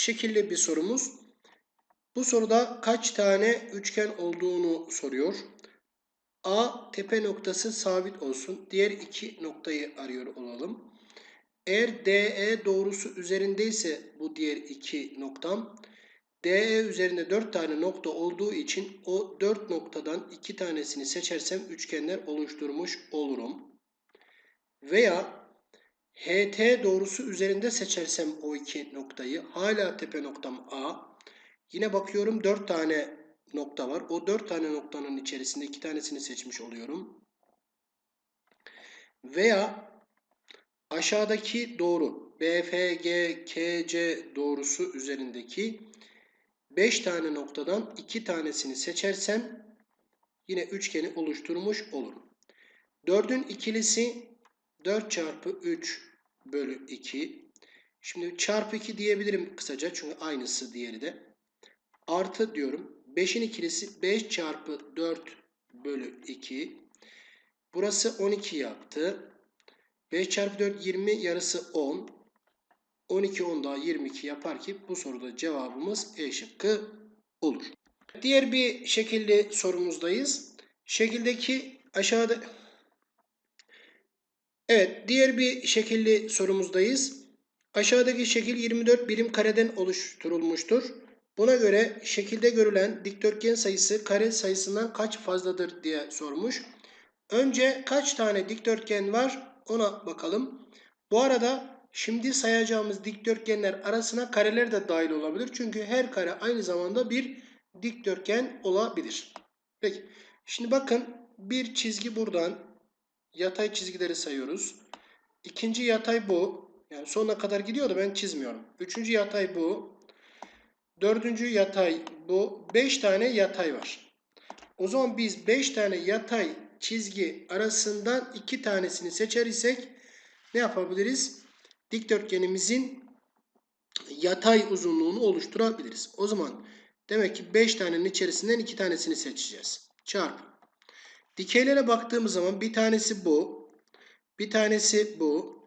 şekilli bir sorumuz. Bu soruda kaç tane üçgen olduğunu soruyor. A tepe noktası sabit olsun. Diğer iki noktayı arıyor olalım. Eğer DE doğrusu üzerindeyse bu diğer iki noktam DE üzerinde 4 tane nokta olduğu için o 4 noktadan 2 tanesini seçersem üçgenler oluşturmuş olurum. Veya HT doğrusu üzerinde seçersem o iki noktayı hala tepe noktam A. Yine bakıyorum 4 tane nokta var. O 4 tane noktanın içerisinde 2 tanesini seçmiş oluyorum. Veya aşağıdaki doğru BFG KC doğrusu üzerindeki 5 tane noktadan 2 tanesini seçersem yine üçgeni oluşturmuş olurum. 4'ün ikilisi 4 çarpı 3 bölü 2. Şimdi çarpı 2 diyebilirim kısaca çünkü aynısı diğeri de. Artı diyorum. 5'in ikilisi 5 çarpı 4 bölü 2. Burası 12 yaptı. 5 çarpı 4 20 yarısı 10. 12 10 daha 22 yapar ki bu soruda cevabımız E şıkkı olur. Diğer bir şekilli sorumuzdayız. Şekildeki aşağıda Evet, diğer bir şekilli sorumuzdayız. Aşağıdaki şekil 24 birim kareden oluşturulmuştur. Buna göre şekilde görülen dikdörtgen sayısı kare sayısından kaç fazladır diye sormuş. Önce kaç tane dikdörtgen var ona bakalım. Bu arada şimdi sayacağımız dikdörtgenler arasına kareler de dahil olabilir. Çünkü her kare aynı zamanda bir dikdörtgen olabilir. Peki şimdi bakın bir çizgi buradan yatay çizgileri sayıyoruz. İkinci yatay bu. Yani sonuna kadar gidiyor da ben çizmiyorum. Üçüncü yatay bu. Dördüncü yatay bu. Beş tane yatay var. O zaman biz beş tane yatay çizgi arasından iki tanesini seçer isek ne yapabiliriz? Dikdörtgenimizin yatay uzunluğunu oluşturabiliriz. O zaman demek ki 5 tanenin içerisinden 2 tanesini seçeceğiz. Çarpı. Dikeylere baktığımız zaman bir tanesi bu. Bir tanesi bu.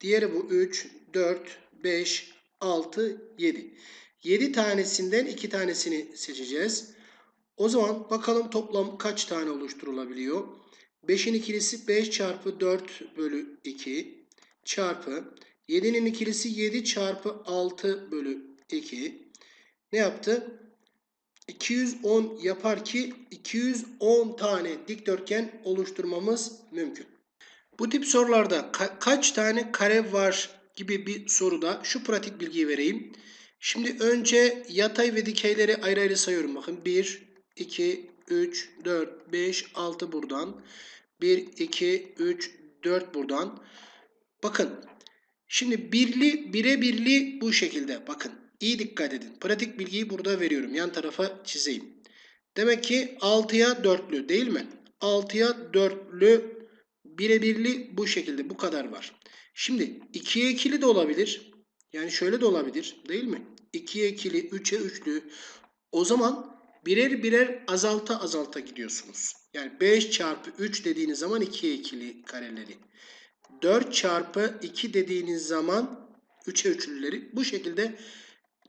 Diğeri bu 3, 4, 5, 6, 7. 7 tanesinden 2 tanesini seçeceğiz. O zaman bakalım toplam kaç tane oluşturulabiliyor? 5'in ikilisi 5 çarpı 4 bölü 2 çarpı 7'nin ikilisi 7 çarpı 6 bölü 2 ne yaptı? 210 yapar ki 210 tane dikdörtgen oluşturmamız mümkün. Bu tip sorularda ka kaç tane kare var gibi bir soruda şu pratik bilgiyi vereyim. Şimdi önce yatay ve dikeyleri ayrı ayrı sayıyorum. Bakın 1, 2, 3, 4, 5, 6 buradan. 1, 2, 3, 4 buradan. Bakın şimdi birli, bire birli bu şekilde. Bakın iyi dikkat edin. Pratik bilgiyi burada veriyorum. Yan tarafa çizeyim. Demek ki 6'ya 4'lü değil mi? 6'ya 4'lü birebirli bu şekilde bu kadar var. Şimdi 2'ye 2'li de olabilir. Yani şöyle de olabilir değil mi? 2'ye 2'li, 3'e 3'lü. O zaman birer birer azalta azalta gidiyorsunuz. Yani 5 çarpı 3 dediğiniz zaman 2'ye 2'li kareleri. 4 çarpı 2 dediğiniz zaman 3'e 3'lüleri. Bu şekilde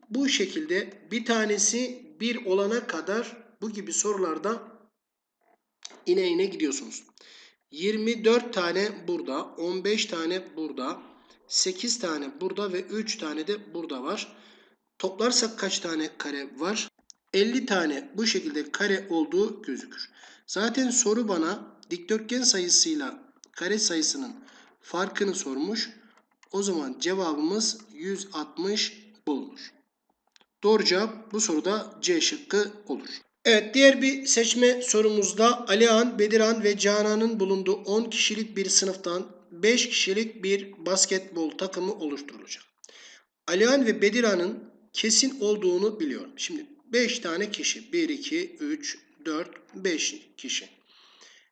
bu şekilde bir tanesi 1 olana kadar bu gibi sorularda ine ine gidiyorsunuz. 24 tane burada, 15 tane burada, 8 tane burada ve 3 tane de burada var. Toplarsak kaç tane kare var? 50 tane bu şekilde kare olduğu gözükür. Zaten soru bana dikdörtgen sayısıyla kare sayısının farkını sormuş. O zaman cevabımız 160 bulunur. Doğru cevap bu soruda C şıkkı olur. Evet diğer bir seçme sorumuzda Alihan, Bediran ve Canan'ın bulunduğu 10 kişilik bir sınıftan 5 kişilik bir basketbol takımı oluşturulacak. Alihan ve Bediran'ın kesin olduğunu biliyorum. Şimdi 5 tane kişi. 1, 2, 3, 4, 5 kişi.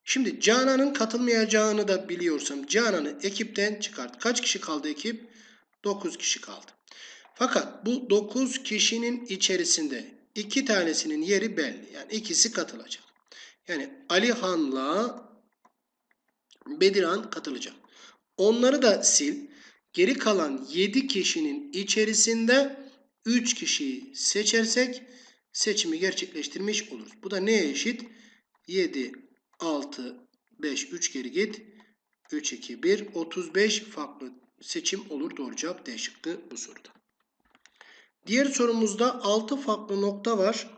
Şimdi Canan'ın katılmayacağını da biliyorsam Canan'ı ekipten çıkart. Kaç kişi kaldı ekip? 9 kişi kaldı. Fakat bu 9 kişinin içerisinde iki tanesinin yeri belli. Yani ikisi katılacak. Yani Alihan'la Bediran katılacak. Onları da sil. Geri kalan 7 kişinin içerisinde 3 kişiyi seçersek seçimi gerçekleştirmiş oluruz. Bu da neye eşit? 7, 6, 5, 3 geri git. 3, 2, 1. 35 farklı seçim olur. Doğru cevap D şıkkı bu soruda. Diğer sorumuzda 6 farklı nokta var.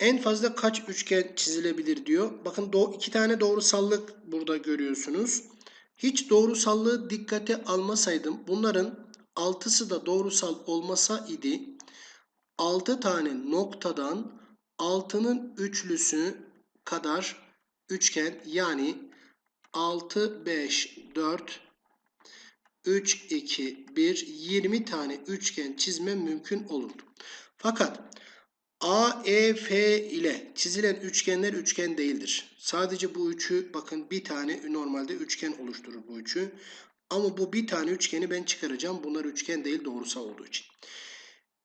En fazla kaç üçgen çizilebilir diyor. Bakın do iki tane doğrusallık burada görüyorsunuz. Hiç doğrusallığı dikkate almasaydım bunların altısı da doğrusal olmasa idi 6 tane noktadan 6'nın üçlüsü kadar üçgen yani 6, 5, 4, 3, 2, 1, 20 tane üçgen çizmem mümkün olurdu. Fakat A, E, F ile çizilen üçgenler üçgen değildir. Sadece bu üçü bakın bir tane normalde üçgen oluşturur bu üçü. Ama bu bir tane üçgeni ben çıkaracağım. Bunlar üçgen değil doğrusal olduğu için.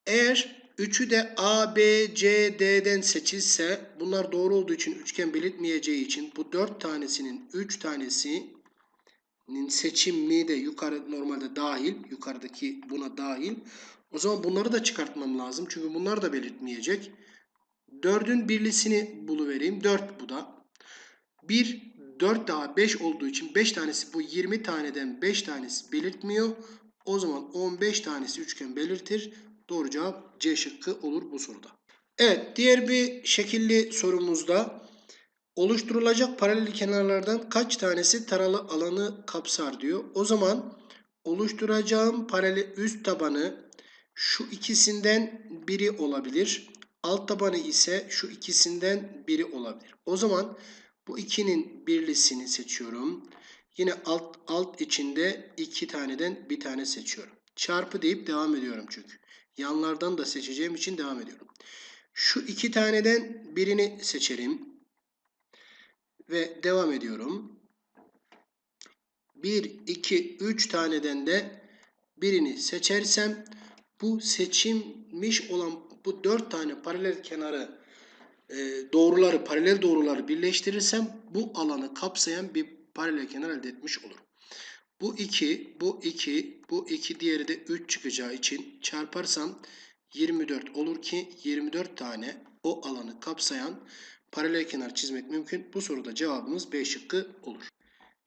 Eğer üçü de A, B, C, D'den seçilse bunlar doğru olduğu için üçgen belirtmeyeceği için bu dört tanesinin üç tanesinin seçimi de yukarı normalde dahil. Yukarıdaki buna dahil. O zaman bunları da çıkartmam lazım. Çünkü bunlar da belirtmeyecek. 4'ün birlisini buluvereyim. 4 bu da. 1, 4 daha 5 olduğu için 5 tanesi bu 20 taneden 5 tanesi belirtmiyor. O zaman 15 tanesi üçgen belirtir. Doğru cevap C şıkkı olur bu soruda. Evet diğer bir şekilli sorumuzda oluşturulacak paralel kenarlardan kaç tanesi taralı alanı kapsar diyor. O zaman oluşturacağım paralel üst tabanı şu ikisinden biri olabilir. Alt tabanı ise şu ikisinden biri olabilir. O zaman bu ikinin birlisini seçiyorum. Yine alt, alt içinde iki taneden bir tane seçiyorum. Çarpı deyip devam ediyorum çünkü. Yanlardan da seçeceğim için devam ediyorum. Şu iki taneden birini seçerim. Ve devam ediyorum. 1, 2, 3 taneden de birini seçersem bu seçilmiş olan bu dört tane paralel kenarı e, doğruları, paralel doğruları birleştirirsem bu alanı kapsayan bir paralel kenar elde etmiş olurum. Bu 2, bu 2, bu 2 diğeri de 3 çıkacağı için çarparsam 24 olur ki 24 tane o alanı kapsayan paralel kenar çizmek mümkün. Bu soruda cevabımız B şıkkı olur.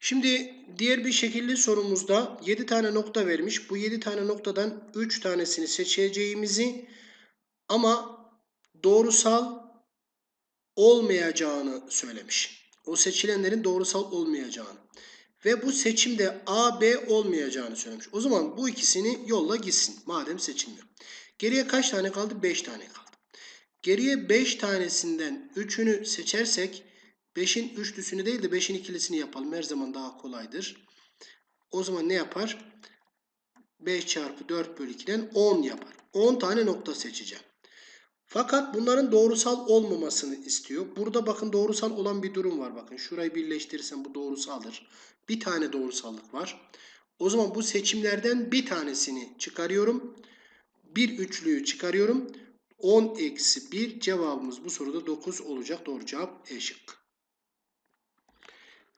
Şimdi diğer bir şekilli sorumuzda 7 tane nokta vermiş. Bu 7 tane noktadan 3 tanesini seçeceğimizi ama doğrusal olmayacağını söylemiş. O seçilenlerin doğrusal olmayacağını. Ve bu seçimde A, B olmayacağını söylemiş. O zaman bu ikisini yolla gitsin. Madem seçilmiyor. Geriye kaç tane kaldı? 5 tane kaldı. Geriye 5 tanesinden 3'ünü seçersek 5'in üçlüsünü değil de 5'in ikilisini yapalım. Her zaman daha kolaydır. O zaman ne yapar? 5 çarpı 4 bölü 2'den 10 yapar. 10 tane nokta seçeceğim. Fakat bunların doğrusal olmamasını istiyor. Burada bakın doğrusal olan bir durum var. Bakın şurayı birleştirirsem bu doğrusaldır. Bir tane doğrusallık var. O zaman bu seçimlerden bir tanesini çıkarıyorum. Bir üçlüyü çıkarıyorum. 10 eksi 1 cevabımız bu soruda 9 olacak. Doğru cevap E.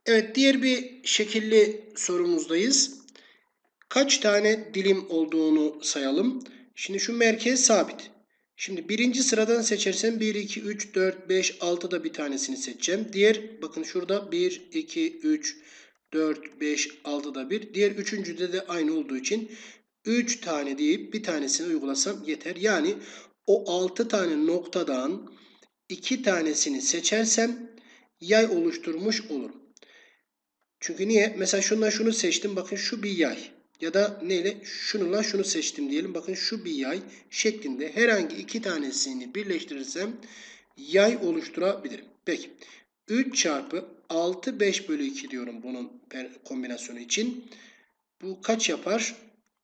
Evet diğer bir şekilli sorumuzdayız. Kaç tane dilim olduğunu sayalım. Şimdi şu merkez sabit. Şimdi birinci sıradan seçersem 1, 2, 3, 4, 5, 6 da bir tanesini seçeceğim. Diğer bakın şurada 1, 2, 3, 4, 5, 6 da bir. Diğer üçüncüde de aynı olduğu için 3 tane deyip bir tanesini uygulasam yeter. Yani o 6 tane noktadan 2 tanesini seçersem yay oluşturmuş olurum. Çünkü niye? Mesela şundan şunu seçtim. Bakın şu bir yay. Ya da neyle? Şununla şunu seçtim diyelim. Bakın şu bir yay şeklinde herhangi iki tanesini birleştirirsem yay oluşturabilirim. Peki. 3 çarpı 6 5 bölü 2 diyorum bunun kombinasyonu için. Bu kaç yapar?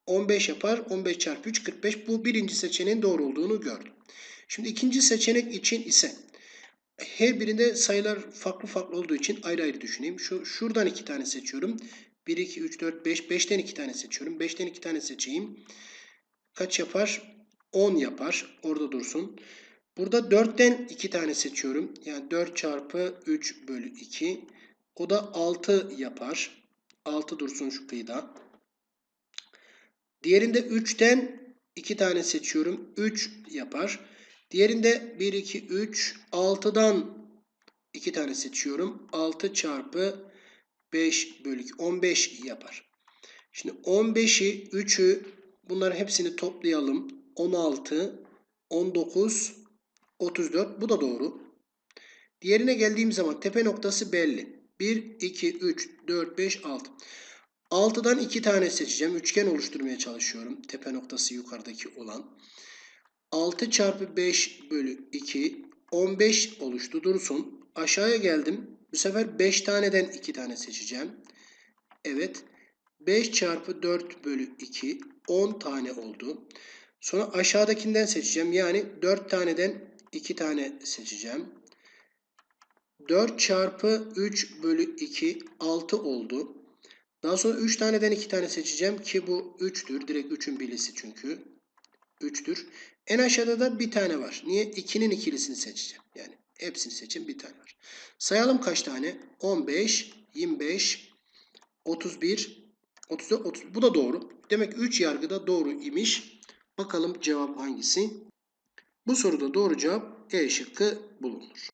15 yapar. 15 çarpı 3 45. Bu birinci seçeneğin doğru olduğunu gördüm. Şimdi ikinci seçenek için ise her birinde sayılar farklı farklı olduğu için ayrı ayrı düşüneyim. Şu, şuradan iki tane seçiyorum. 1, 2, 3, 4, 5. 5'ten iki tane seçiyorum. 5'ten iki tane seçeyim. Kaç yapar? 10 yapar. Orada dursun. Burada 4'ten iki tane seçiyorum. Yani 4 çarpı 3 bölü 2. O da 6 yapar. 6 dursun şu kıyıda. Diğerinde 3'ten 2 tane seçiyorum. 3 yapar. Diğerinde 1, 2, 3, 6'dan 2 tane seçiyorum. 6 çarpı 5 bölü 2, 15 yapar. Şimdi 15'i, 3'ü bunların hepsini toplayalım. 16, 19, 34. Bu da doğru. Diğerine geldiğim zaman tepe noktası belli. 1, 2, 3, 4, 5, 6. 6'dan 2 tane seçeceğim. Üçgen oluşturmaya çalışıyorum. Tepe noktası yukarıdaki olan. 6 çarpı 5 bölü 2. 15 oluştu dursun. Aşağıya geldim. Bu sefer 5 taneden 2 tane seçeceğim. Evet. 5 çarpı 4 bölü 2. 10 tane oldu. Sonra aşağıdakinden seçeceğim. Yani 4 taneden 2 tane seçeceğim. 4 çarpı 3 bölü 2 6 oldu. Daha sonra 3 taneden 2 tane seçeceğim ki bu 3'tür. Direkt 3'ün birisi çünkü. 3'tür. En aşağıda da bir tane var. Niye? 2'nin ikilisini seçeceğim. Yani hepsini seçin bir tane var. Sayalım kaç tane? 15, 25, 31, 34, 30. Bu da doğru. Demek 3 yargıda doğru imiş. Bakalım cevap hangisi? Bu soruda doğru cevap E şıkkı bulunur.